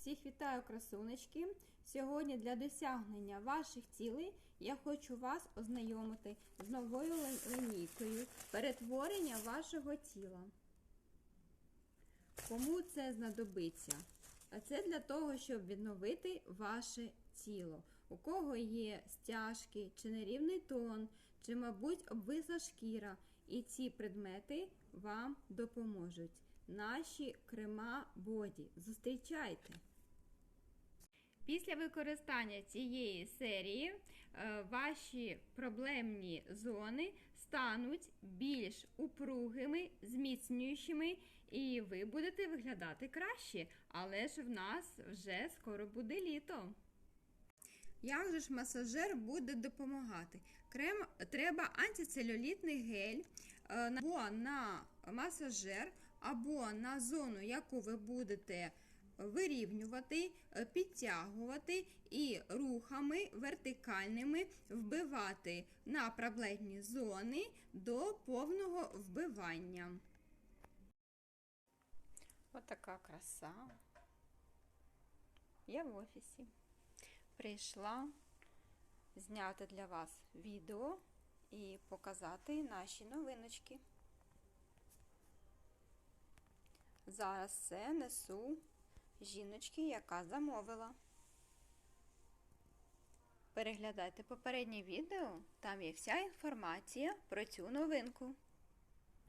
Всіх вітаю, красунечки! Сьогодні для досягнення ваших цілей я хочу вас ознайомити з новою лінійкою перетворення вашого тіла. Кому це знадобиться? А це для того, щоб відновити ваше тіло. У кого є стяжки, чи нерівний тон, чи, мабуть, обвисла шкіра. І ці предмети вам допоможуть. Наші крема боді. Зустрічайте! Після використання цієї серії е, ваші проблемні зони стануть більш упругими, зміцнюючими, і ви будете виглядати краще. Але ж в нас вже скоро буде літо. Як же ж масажер буде допомагати? Крем, треба антицелюлітний гель е, або на масажер, або на зону, яку ви будете вирівнювати, е, підтягувати і рухами вертикальними вбивати на проблемні зони до повного вбивання. Отака краса. Я в офісі. Прийшла зняти для вас відео і показати наші новиночки. Зараз все несу жіночки, яка замовила. Переглядайте попереднє відео, там є вся інформація про цю новинку.